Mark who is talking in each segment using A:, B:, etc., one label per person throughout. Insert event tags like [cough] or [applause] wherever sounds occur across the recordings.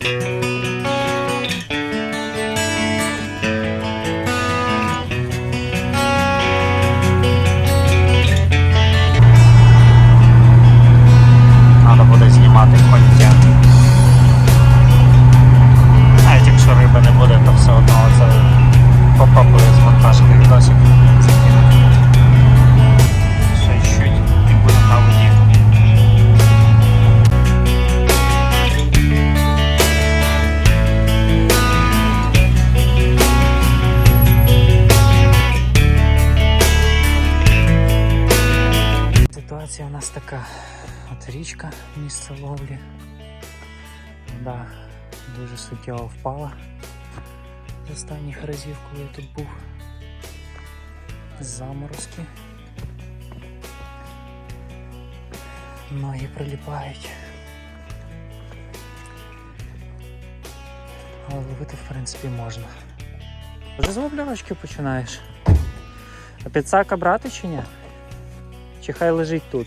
A: Треба річка, місце ловлі. Вода дуже суттєво впала з останніх разів, коли я тут був. Заморозки. Ноги приліпають. Але ловити, в принципі, можна. Вже з воблерочки починаєш. А підсака брати чи ні? Чи хай лежить тут?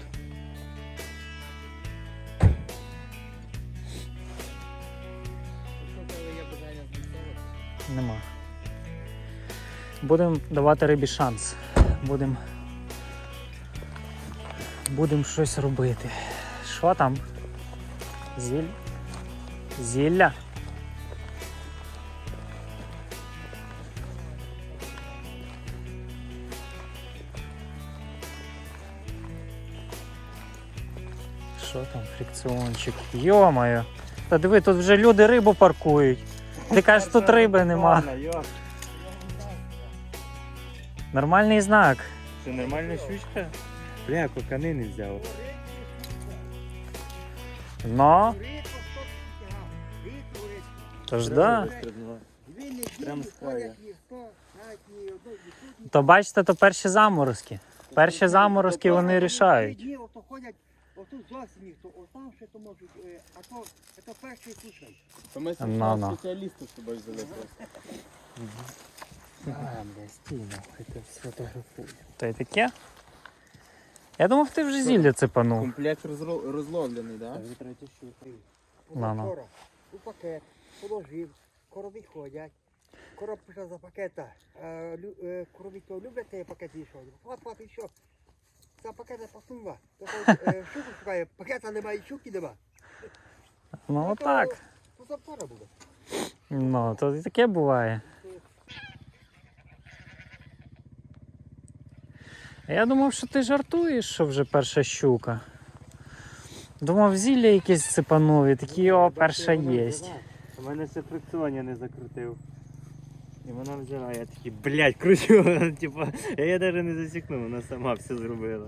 A: Будемо давати рибі шанс. Будемо. Будемо щось робити. Що там? Зілля? Зілля? Що там, фрикціончик? Йо-моє. Та диви, тут вже люди рибу паркують. Ти кажеш, тут риби нема. Нормальний знак.
B: Це нормальна щучка? Бля, кокани не взяв.
A: Но. Тож да.
B: Прям з.
A: То бачите, то перші заморозки. Перші заморозки вони рішають.
C: Ні, ото ходять, отут зовсім ніхто, отам ще то можуть, е, а то, це перший слушай.
B: То ми
A: Ну, ну.
B: спеціалістів з тобою взяли просто.
C: А, бля, стійно, це сфотографую.
A: Та й таке. Я думав, ти вже зілля цепанув.
B: Комплект розро- розловлений, так?
C: Ви третє що?
A: Ну, ну.
C: Позавчора у пакет, положив, корови ходять. Короб пішов за пакета. А, лю- е, Корові то люблять цей пакет вішов. Пап, пап, і що? За пакета посунула. То е, щуку шукає, пакета немає, щуки нема.
A: Ну
C: то-
A: так.
C: То.
A: Ну, то і таке буває. Я думав, що ти жартуєш, що вже перша щука. Думав, зілля якесь цепанув і такі, о, перша єсть.
B: У мене ще фрикціоння не закрутив. І вона взяла, я такий, блядь, кручу. [laughs] Типа, я її навіть не засікнув, вона сама все зробила.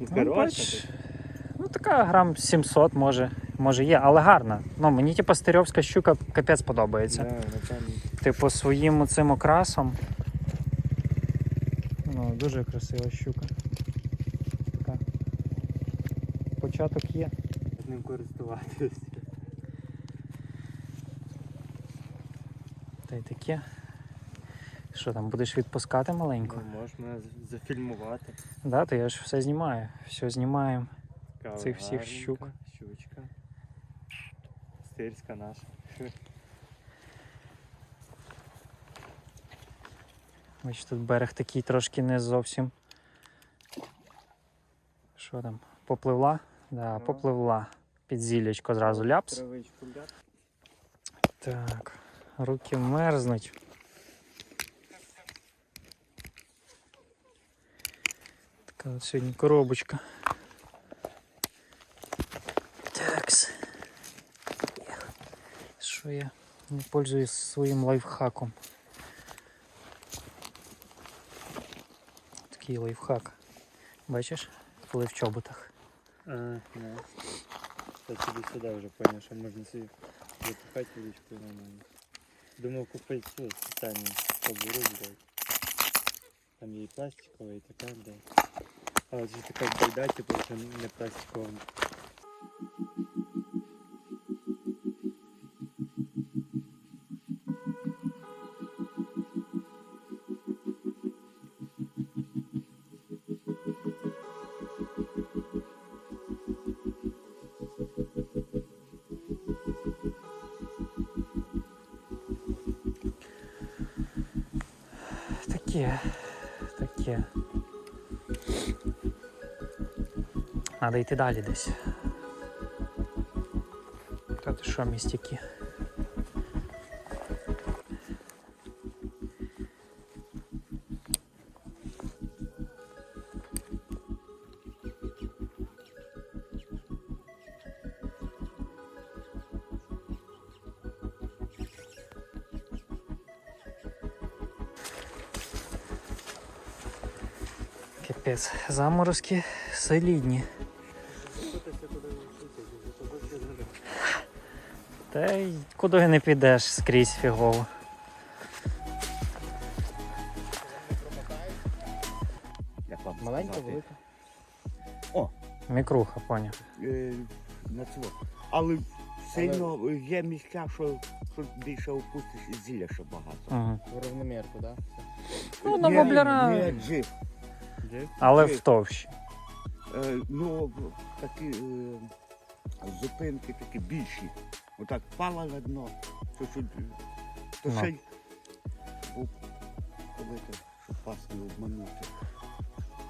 B: Ну,
A: Ну, бач, ну така грам 700 може, може є, але гарна. Ну, мені типу стереовська щука капець подобається.
B: Да,
A: Типу своїм цим окрасом. Ну, дуже красива щука. Така. Початок є.
B: з ним користуватися.
A: Та й таке. Що там, будеш відпускати маленько?
B: Ну, можеш мене зафільмувати.
A: Да, то я ж все знімаю. Все знімаємо. Цих всіх щук.
B: Щучка. Стильська наша.
A: Бачиш, тут берег такий трошки не зовсім. Що там? Попливла? Да,
B: Ну.
A: попливла. Під зіллячко зразу ляпс.
B: Травичку ляп.
A: Так, руки мерзнуть. Така от сьогодні коробочка. Такс. Що я не пользуюсь своїм лайфхаком. Такий лайфхак. Бачиш? Коли в чоботах.
B: А, не. Я собі сюди вже поняв, що можна собі запихати водичкою нормально. Думав купити цю спеціальну кобуру, блядь. Там є і пластикова, і така, блядь. А от же така байда, типу, це не пластикова.
A: Таке. Таке. Надо йти далі десь. Та ти що, містяки? Капець, заморозки солідні. Та й куди не підеш скрізь фігово.
D: Як вам
E: Маленька,
D: сказати?
E: велика.
A: Мікруха, поняв.
D: Е, на цього. Але сильно е, є місця, що, що більше опустиш і зілля ще багато.
A: Угу.
E: В рівномірку, так?
A: Ну, на
D: Є-
A: воблера.
D: Є джип.
A: Але
D: Ні.
A: в товщі.
D: Е, ну, такі е, зупинки такі більші. Отак впала на дно, е, То
A: Ну.
D: ще й щоб вас не обманути.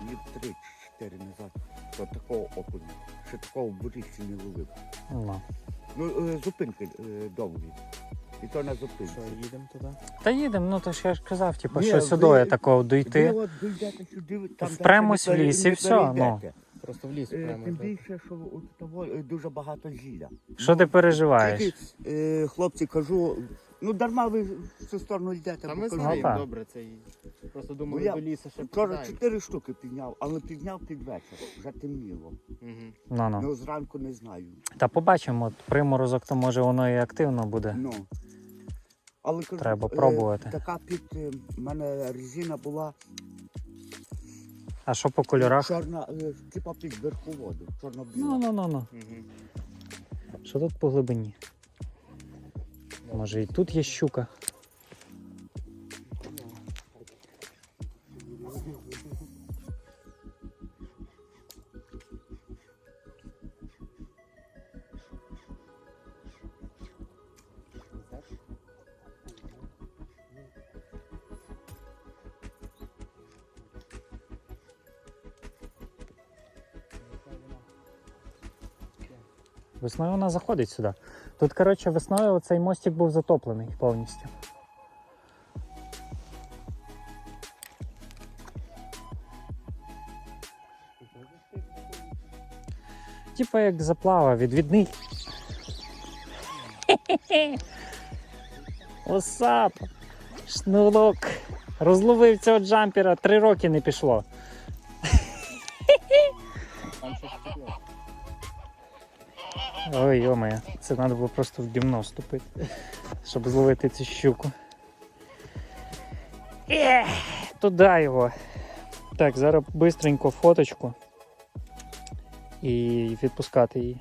D: Днів три чи чотири назад, то такого окуня. Ще такого в бурівці не ловив.
A: Ну.
D: Ну, зупинки довгі. І то на зупинці.
E: Що, їдемо туди?
A: Та їдемо, ну то ж я ж казав, типу,
D: Ні,
A: що
D: ви-
A: сюди такого
D: Ви
A: дойти.
D: от дійдете сюди, там
A: Впремось
D: далі
A: в ліс і все, ну.
D: перейдете.
E: Просто в ліс
D: Е,
E: прямо.
D: Тим більше, що от того е, дуже багато зілля.
A: Що ти переживаєш?
D: Тільки, е, хлопці, кажу, ну дарма ви в цю сторону йдете.
E: Та
D: бо
E: ми
D: кажу,
E: знаємо,
A: так.
E: добре, це і- Просто
D: Ну, я
E: до лісу ще
D: Вчора
E: покидаємо.
D: чотири штуки підняв, але підняв під вечір, вже темніло.
E: Мгм.
A: Ну ну.
D: Ну зранку не знаю.
A: Та побачимо, от приморозок, то може воно і активно буде.
D: Ну. Але кажу,
A: Треба
D: е,
A: пробувати.
D: така під е, в мене резина була
A: А що по кольорах?
D: чорна, е, типа під верховоду, чорно-біла.
A: Ну ну ну ну.
E: Угу.
A: Що тут по глибині? Може і тут є щука. Весною вона заходить сюди. Тут, коротше, весною цей мостик був затоплений повністю. Типа як заплава, відвідний. [laughs] Осап! Шнурок! Розловив цього джампера, три роки не пішло. Ой, йомає, це треба було просто в дімно вступити, щоб зловити цю щуку. Ех, туди його. Так, зараз бистренько фоточку і відпускати її.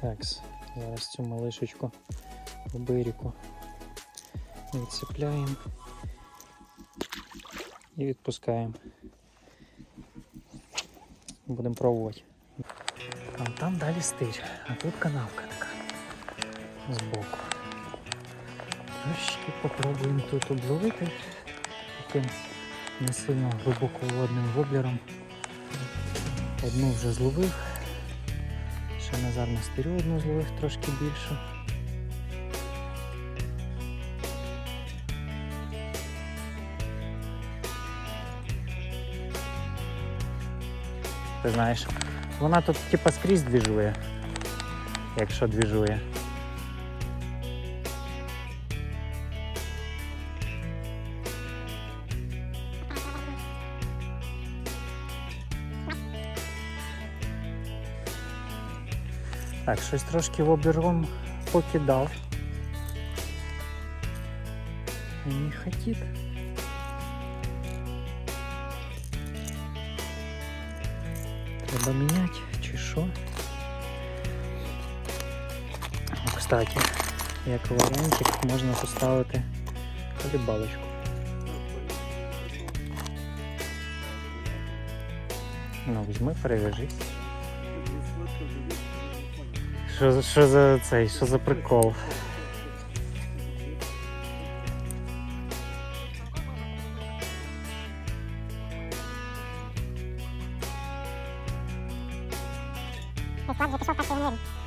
A: Так, зараз цю малишечку по бирику відцепляємо і відпускаємо. Будемо пробувати. Там, там далі стиль, а тут канавка така. Збоку. Трошки попробуємо тут обловити таким не сильно глибоководним воблером. Одну вже зловив. Ще Назар на стирю одну зловив трошки більшу. Ти знаєш, вона тут типа скрізь двіжує. Якщо двіжує. Так, щось трошки в обірвом покидав. Не хотів. кстати, як варіантик можна поставити колібалочку. Ну, візьми, перевяжись. Що, що за цей, що за прикол? Так, Ладно, пішов перший в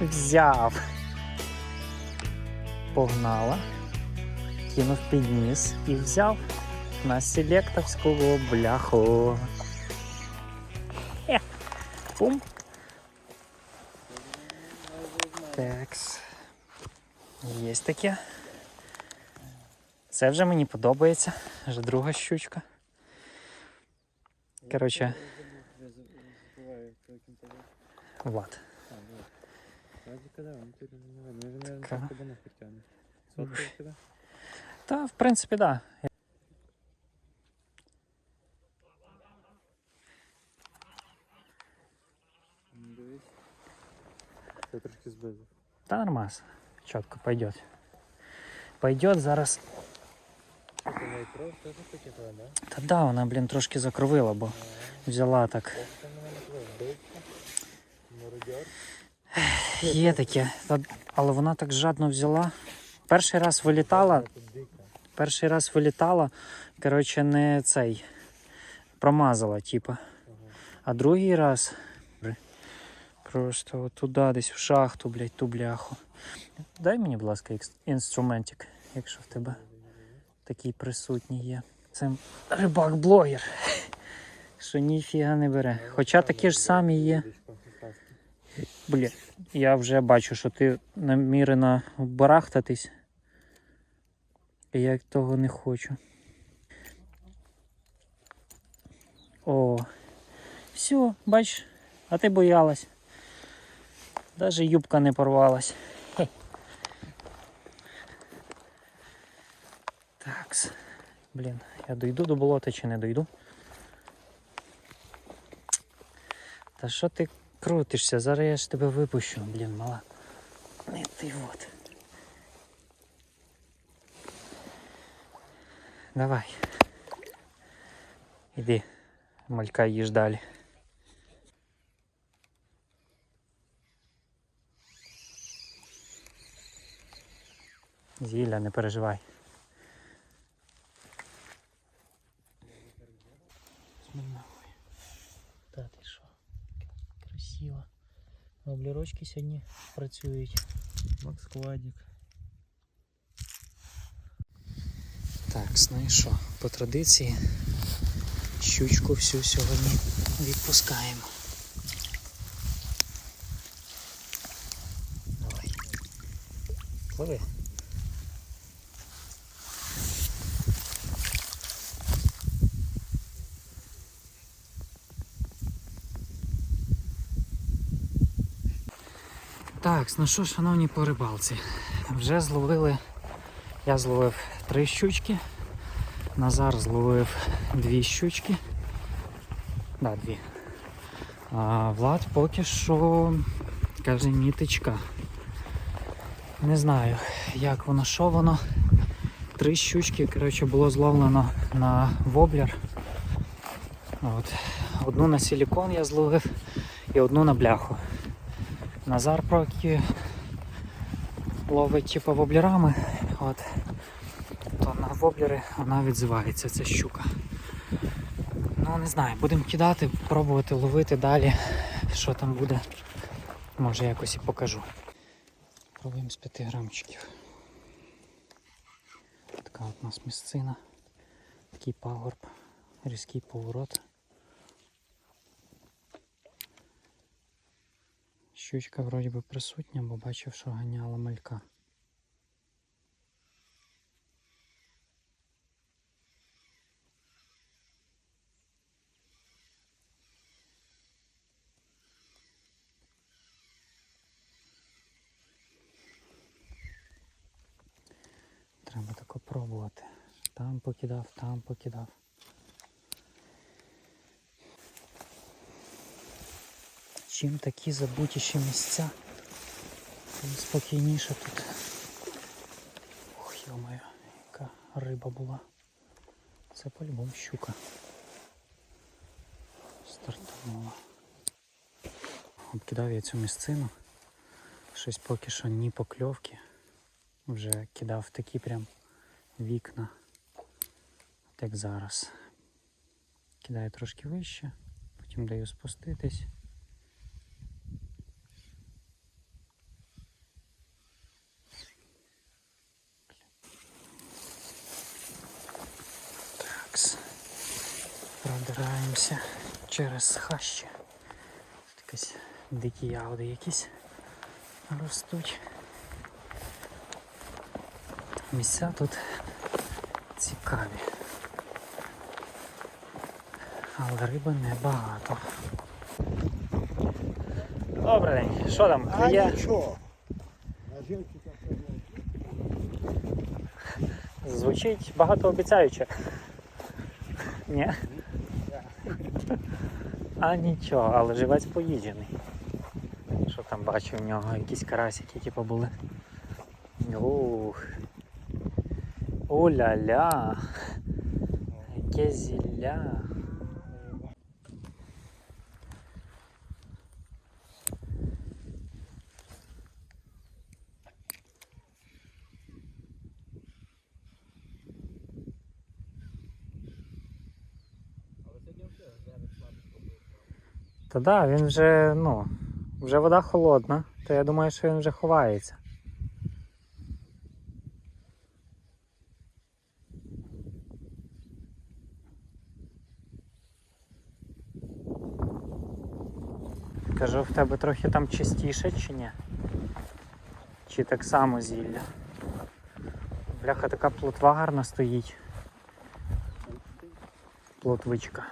A: Взяв. Погнала. Кинув підніс і взяв на селектовську бляху. Пум. Такс. Є таке. Це вже мені подобається. Вже друга щучка. Коротше.
B: Вот.
A: Та, в принципі, так. Да.
B: Я трошки зблизив.
A: Та нормас. Чітко пойдет. Пойдет зараз. Та да, вона, блін, трошки закровила, бо взяла так. Є таке. Але вона так жадно взяла. Перший раз вилітала, перший раз вилітала, коротше, не цей. Промазала, типа. А другий раз. Просто туди, десь в шахту, блядь, ту бляху. Дай мені, будь ласка, інструментик, якщо в тебе такий присутній є. Це рибак-блогер. [laughs] Що ніфіга не бере. Хоча такі ж самі є. Бля, я вже бачу, що ти намірена барахтатись. Я того не хочу. О, все, бач, а ти боялась. Даже юбка не порвалась. Такс. Блін, я дойду до болота чи не дойду? Та що ти крутишся? Зараз я ж тебе випущу, блін, мала. Не ти от. Давай. Іди, малька їж далі. Зілля, не переживай. Та ти що? Красиво. Облірочки сьогодні працюють.
B: Макс Кладик.
A: Так, ну і що? По традиції щучку всю сьогодні відпускаємо. Давай. Пливи. Так, ну що, шановні по рибалці, вже зловили, я зловив три щучки, Назар зловив дві щучки. Да, дві. А Влад поки що каже ніточка. Не знаю, як воно, що воно. Три щучки, коротше, було зловлено на воблер. От. Одну на силікон я зловив і одну на бляху. Назар поки ловить типу воблерами, от, то на воблери вона відзивається, ця щука. Ну не знаю, будемо кидати, пробувати ловити далі. Що там буде, може якось і покажу. Пробуємо з 5 грамчиків. Така от у нас місцина, такий пагорб, різкий поворот. Щучка вроді би присутня, бо бачив, що ганяла малька. Треба тако пробувати. Там покидав, там покидав. Чим такі забутіші місця, тим спокійніше тут. Ох, йомаю, яка риба була. Це по-любому щука. Стартанула. обкидав я цю місцину. Щось поки що ні покльовки. Вже кидав такі прям вікна. Як зараз. Кидаю трошки вище, потім даю спуститись. Такс. Продираємося через хащі. Тут якісь дикі ягоди якісь ростуть. Місця тут цікаві. Але риби небагато. Добрий день. Що там?
C: А
A: Клює?
C: нічого.
A: Звучить багатообіцяюче. Ні. А нічого, але живець поїджений. Що там бачу в нього? Якісь карасики типу були. Ух. Уля-ля. Яке зілля. Та да, він вже, ну, вже вода холодна, то я думаю, що він вже ховається. Кажу, в тебе трохи там чистіше чи ні? Чи так само зілля? Бляха, така плотва гарна стоїть. Плотвичка.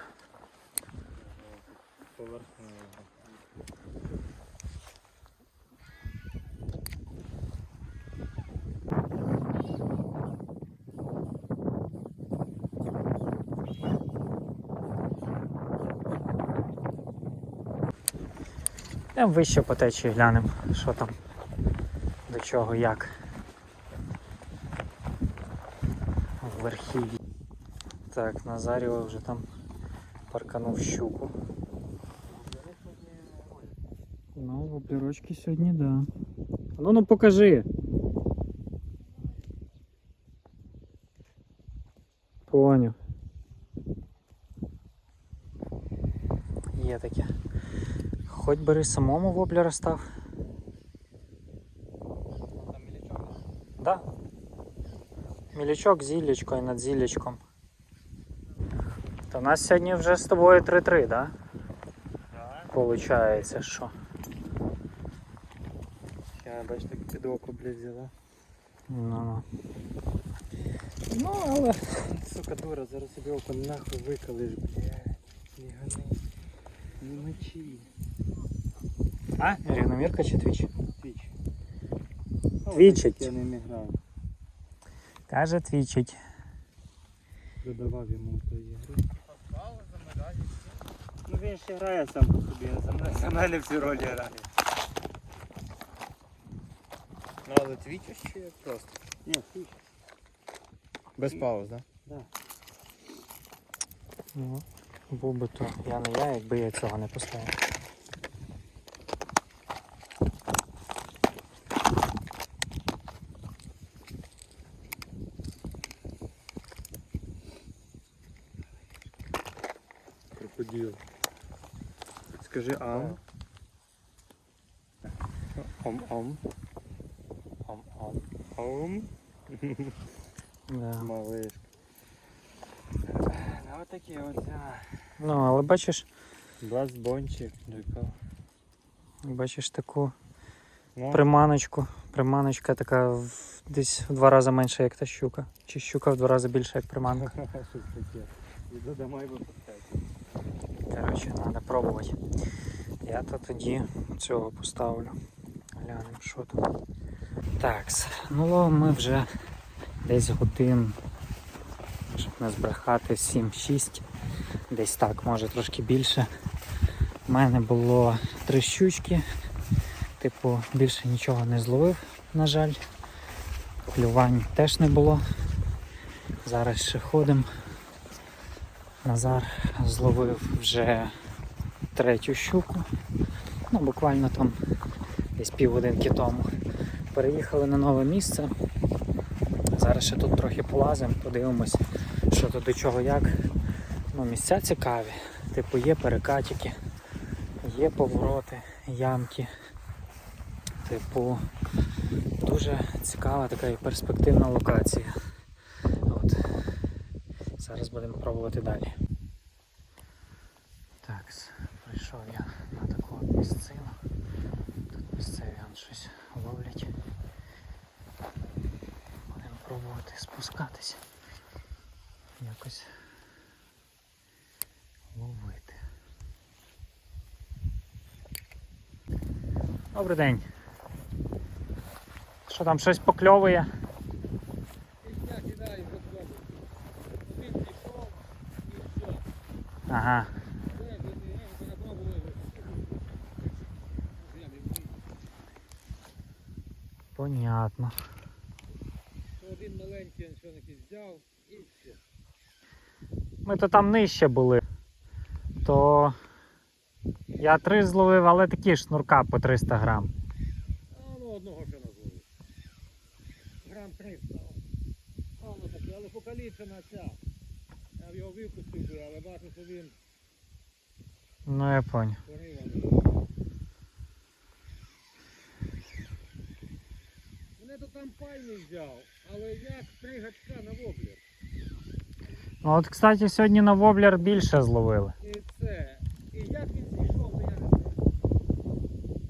A: Йдемо вище по течії глянемо, що там, до чого, як. В верхів'ї. Так, Назаріо вже там парканув щуку. Ну, воблерочки сьогодні, да. Ну ну покажи. Поняв. Є таке. Хоч бери самому воблера став.
E: Там мілячок.
A: Да. Мілячок з зіллячкою над зіллячком. То у нас сьогодні вже з тобою 3-3, да? Получається, що.
B: Я бач так під око, блядь, взяла.
A: Ну. Ну, але.
B: Сука, дура, зараз собі око нахуй викалиш, блядь. Не гани. Не мочи.
A: А? Рівномірка чи твіч?
B: Твіч.
A: Твічить.
B: Я не грав.
A: Каже, твічить.
B: Додавав йому тої гри. Ну він ще грає сам по собі, а за мене, всі ролі грає.
E: Ну, але твічиш чи просто?
B: Ні, твіч.
E: Без пауз, так?
A: Ну, був би то я не я, якби я цього не поставив.
B: Скажи ам. Ом-ом.
A: Ом-ом.
B: Ом.
A: Да.
B: Малишка. Ну отакі от. а.
A: Ну, але бачиш,
B: Бласт бончик. Дякую.
A: бачиш таку
B: Ну,
A: приманочку. Приманочка така в, десь в два рази менша, як та щука. Чи щука в два рази більша, як приманка. [laughs]
B: Щось таке. І додамай випускати.
A: Коротше, треба пробувати. Я то тоді цього поставлю. Глянемо, що тут. Так, ну ми вже десь годин, щоб не збрехати, 7-6. Десь так, може трошки більше. У мене було три щучки. Типу, більше нічого не зловив, на жаль. Клювань теж не було. Зараз ще ходимо. Назар зловив вже третю щуку. Ну, буквально там десь півгодинки тому. Переїхали на нове місце. Зараз ще тут трохи полазимо, подивимось, що тут до чого як. Ну, місця цікаві. Типу є перекатики, є повороти, ямки. Типу, дуже цікава така і перспективна локація. От. Зараз будемо пробувати далі. Так, прийшов я на таку місцину. Тут місцеві он щось ловлять. Будемо пробувати спускатися. Якось ловити. Добрий день. Що там щось покльовує? Ага. Понятно.
F: Один маленький анчоник взяв і все.
A: Ми то там нижче були. То я три зловив, але такі ж шнурка по 300 грам.
F: А ну одного ще назвали. Грам 300. А ну таке, але покалічена ця. Я б його випустив але бачу, що він
A: Ну я понял.
F: Мене то там пальний взяв, але як три гачка на воблер.
A: Ну от, кстати, сьогодні на воблер більше зловили.
F: І це. І як він зійшов, то я не знаю.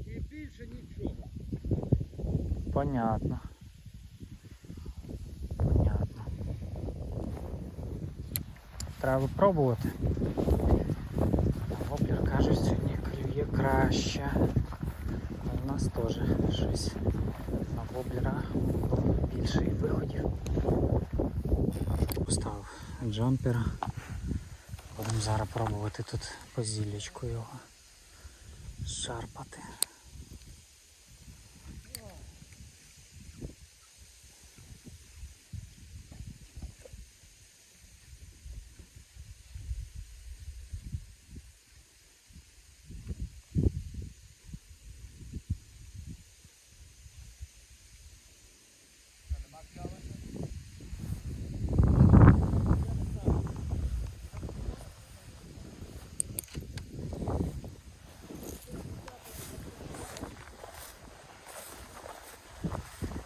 F: І більше нічого.
A: Понятно. Понятно. Треба пробувати. Воблер кажуть, сьогодні клює краще. У нас теж щось на Воблера було більше виходів. Поставив джампера. Будемо зараз пробувати тут по зіллячку його шарпати.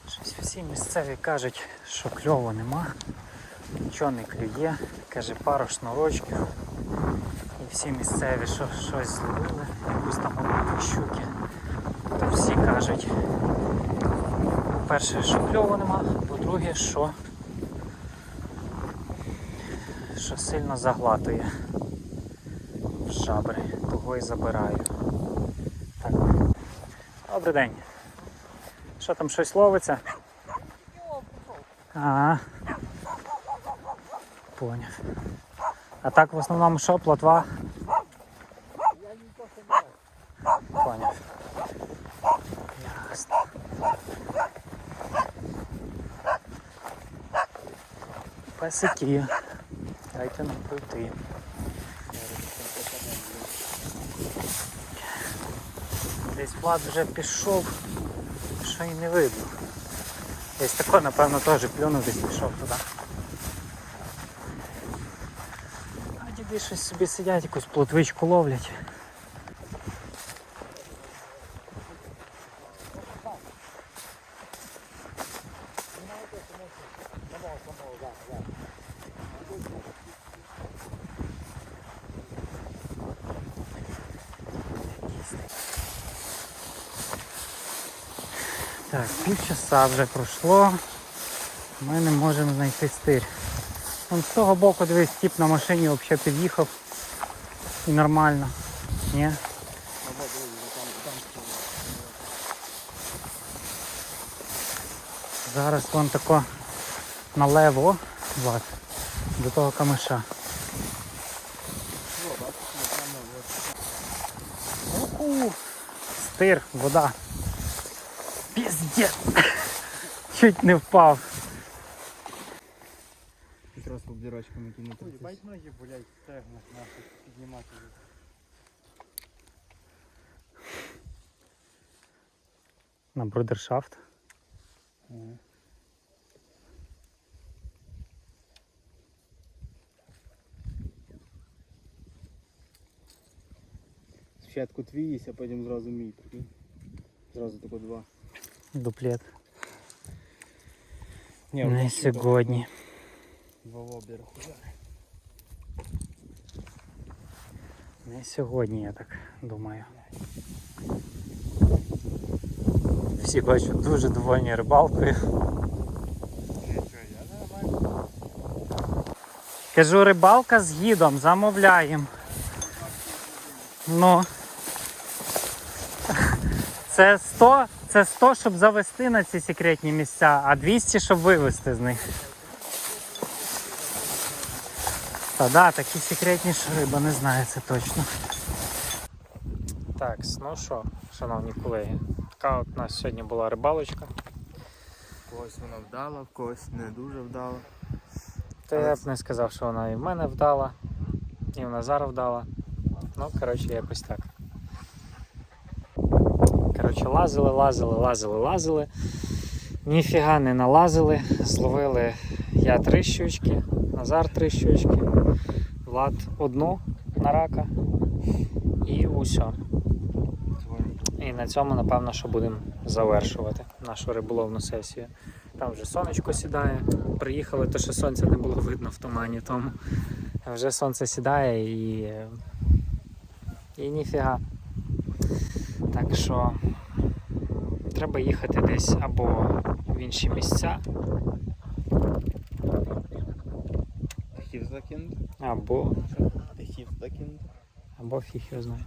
A: Щось всі місцеві кажуть, що кльово нема, нічого не клює, каже пару шнурочків. І всі місцеві що щось зловили, якусь там маленькі щуки. То всі кажуть, по-перше, що кльово нема, по-друге, що, що сильно заглатує в жабри, того і забираю. Так. Добрий день. Що там щось ловиться? Ага. Поняв. А так в основному що, плотва? Поняв. Ясно. Песики. Дайте нам пройти. Десь Влад вже пішов, що і не видно. Десь тако, напевно, теж плюнув, десь пішов туди. А діди щось собі сидять, якусь плотвичку ловлять. Так, півчаса вже пройшло. Ми не можемо знайти стир. Вон з того боку, дивись, тип на машині взагалі під'їхав. І нормально. Ні? Зараз вон тако налево, Влад, до того камиша. Уху! Стир, вода. Піздець! Чуть не впав.
E: Якраз облірочками кинути.
B: Бать ноги, блядь, стегнуть нахуй, піднімати.
A: На брудершафт.
B: Ага.
E: Спочатку твій їсть, а потім зразу мій, прикинь. Зразу тако два.
A: Дуплет.
E: Ні,
A: Не сьогодні. Не сьогодні, я так думаю. Всі бачу дуже довольні рибалкою. Кажу, рибалка з гідом, замовляємо. Ну. Це 100, це 100, щоб завести на ці секретні місця, а 200, щоб вивезти з них. Та да, такі секретні що риба, не знаю це точно. Так, ну що, шановні колеги, така от у нас сьогодні була рибалочка.
E: Когось вона вдала, в когось не дуже вдала.
A: Та я б не сказав, що вона і в мене вдала, і в Назара вдала. Ну, коротше, якось так. Коротше, лазили, лазили, лазили, лазили. Ніфіга не налазили. Зловили я три щучки, Назар три щучки, Влад одну на рака. І усе. І на цьому, напевно, що будемо завершувати нашу риболовну сесію. Там вже сонечко сідає. Приїхали, то що сонця не було видно в тумані тому. Вже сонце сідає і. І ніфіга. Так що треба їхати десь або в інші місця, або, або фіг його знає.